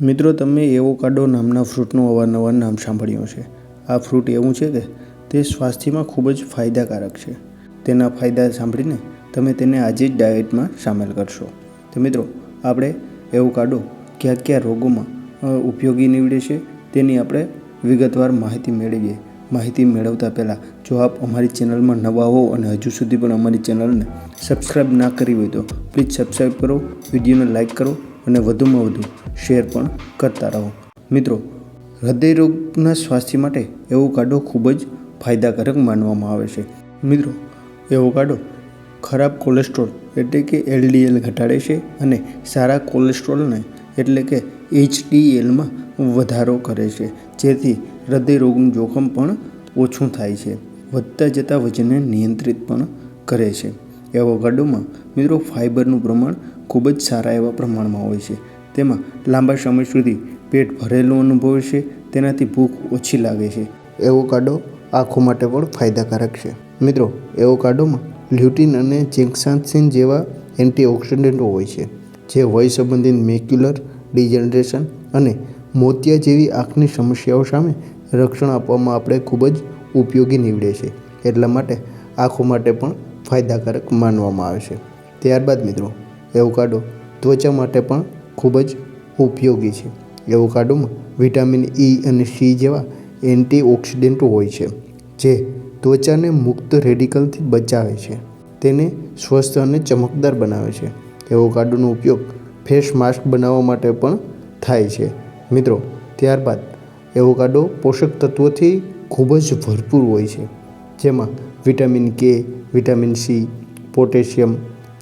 મિત્રો, તમે એવોકાડો નામના ફ્રૂટનું અવારનવાર નામ સાંભળ્યું છે આ ફ્રૂટ એવું છે કે તે સ્વાસ્થ્યમાં ખૂબ જ ફાયદાકારક છે. તેના ફાયદા સાંભળીને તમે તેને આજે જ ડાયટમાં સામેલ કરશો. તો મિત્રો, આપણે એવોકાડો કયા કયા રોગોમાં ઉપયોગી નીવડે છે તેની આપણે વિગતવાર માહિતી મેળવીએ. માહિતી મેળવતા પહેલાં, જો આપ અમારી ચેનલમાં નવા હો અને હજુ સુધી પણ અમારી ચેનલને સબસ્ક્રાઈબ ના કરી હોય તો પ્લીઝ સબસ્ક્રાઈબ કરો, વિડીયોને લાઇક કરો અને વધુમાં વધુ શેર પણ કરતા રહો. મિત્રો, હૃદયરોગના સ્વાસ્થ્ય માટે એવોકાડો ખૂબ જ ફાયદાકારક માનવામાં આવે છે. મિત્રો, એવોકાડો ખરાબ કોલેસ્ટ્રોલ એટલે કે એલડીએલ ઘટાડે છે અને સારા કોલેસ્ટ્રોલને એટલે કે એચડીએલમાં વધારો કરે છે. જેથી હૃદયરોગનું જોખમ પણ ઓછું થાય છે. વધતા જતા વજનને નિયંત્રિત પણ કરે છે. એવોકાડોમાં મિત્રો ફાઇબરનું પ્રમાણ ખૂબ જ સારા એવા પ્રમાણમાં હોય છે. તેમાં લાંબા સમય સુધી પેટ ભરેલું અનુભવે છે, તેનાથી ભૂખ ઓછી લાગે છે. એવોકાડો આંખો માટે પણ ફાયદાકારક છે. મિત્રો, એવોકાડોમાં લ્યુટિન અને જેક્સાન્થિન જેવા એન્ટીઓક્સિડન્ટો હોય છે, જે વય સંબંધિત મેક્યુલર ડિજનરેશન અને મોતિયા જેવી આંખની સમસ્યાઓ સામે રક્ષણ આપવામાં આપણે ખૂબ જ ઉપયોગી નીવડે છે. એટલા માટે આંખો માટે પણ ફાયદાકારક માનવામાં આવે છે. ત્યારબાદ મિત્રો એવોકાડો ત્વચા માટે પણ ખૂબ જ ઉપયોગી છે. એવોકાડોમાં વિટામિન ઈ અને સી જેવા એન્ટીઓક્સિડન્ટો હોય છે, જે ત્વચાને મુક્ત રેડિકલથી બચાવે છે. તેને સ્વસ્થ અને ચમકદાર બનાવે છે. એવોકાડોનો ઉપયોગ ફેસ માસ્ક બનાવવા માટે પણ થાય છે. મિત્રો, ત્યારબાદ એવોકાડો પોષક તત્વોથી ખૂબ જ ભરપૂર હોય છે, જેમાં vitamin K vitamin C potassium,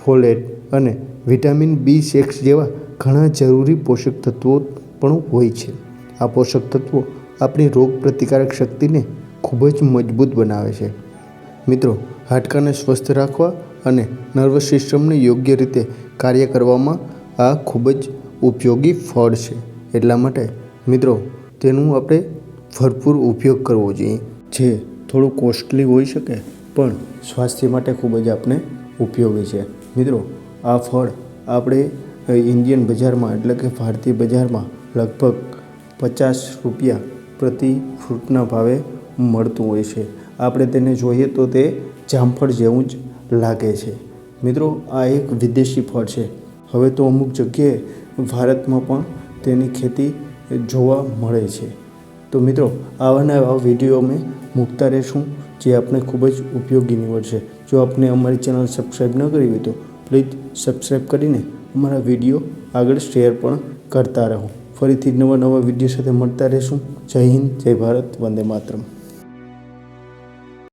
folate અને વિટામિન બી સિક્સ જેવા ઘણા જરૂરી પોષક તત્વો પણ હોય છે. આ પોષક તત્વો આપણી રોગ પ્રતિકારક શક્તિને ખૂબ જ મજબૂત બનાવે છે. મિત્રો, હાડકાને સ્વસ્થ રાખવા અને નર્વસ સિસ્ટમને યોગ્ય રીતે કાર્ય કરવામાં આ ખૂબ જ ઉપયોગી ફળ છે. એટલા માટે, મિત્રો, તેનું આપણે ભરપૂર ઉપયોગ કરવો જોઈએ. જે થોડું કોસ્ટલી હોઈ શકે, પણ સ્વાસ્થ્ય માટે ખૂબ જ આપણે ઉપયોગી છે. મિત્રો આ ફળ આપણે ઇન્ડિયન બજારમાં એટલે કે ભારતીય બજારમાં લગભગ પચાસ રૂપિયા પ્રતિ ફ્રૂટના ભાવે મળતું હોય છે. આપણે તેને જોઈએ તો તે જામફળ જેવું જ લાગે છે. મિત્રો, આ એક વિદેશી ફળ છે. હવે તો અમુક જગ્યાએ ભારતમાં પણ તેની ખેતી જોવા મળે છે. તો મિત્રો, આવાના આવા વીડિયો અમે મૂકતા રહેશું, જે આપણે ખૂબ જ ઉપયોગી નીવડશે. જો આપને અમારી ચેનલ સબસ્ક્રાઈબ ન કરી હોય તો પ્લીઝ સબસ્ક્રાઈબ કરીને અમારા વીડિયો આગળ શેર પણ કરતા રહો. ફરીથી નવા નવા વીડિયો સાથે મળતા રહેશું. જય હિન્દ, જય ભારત, વંદે માતરમ.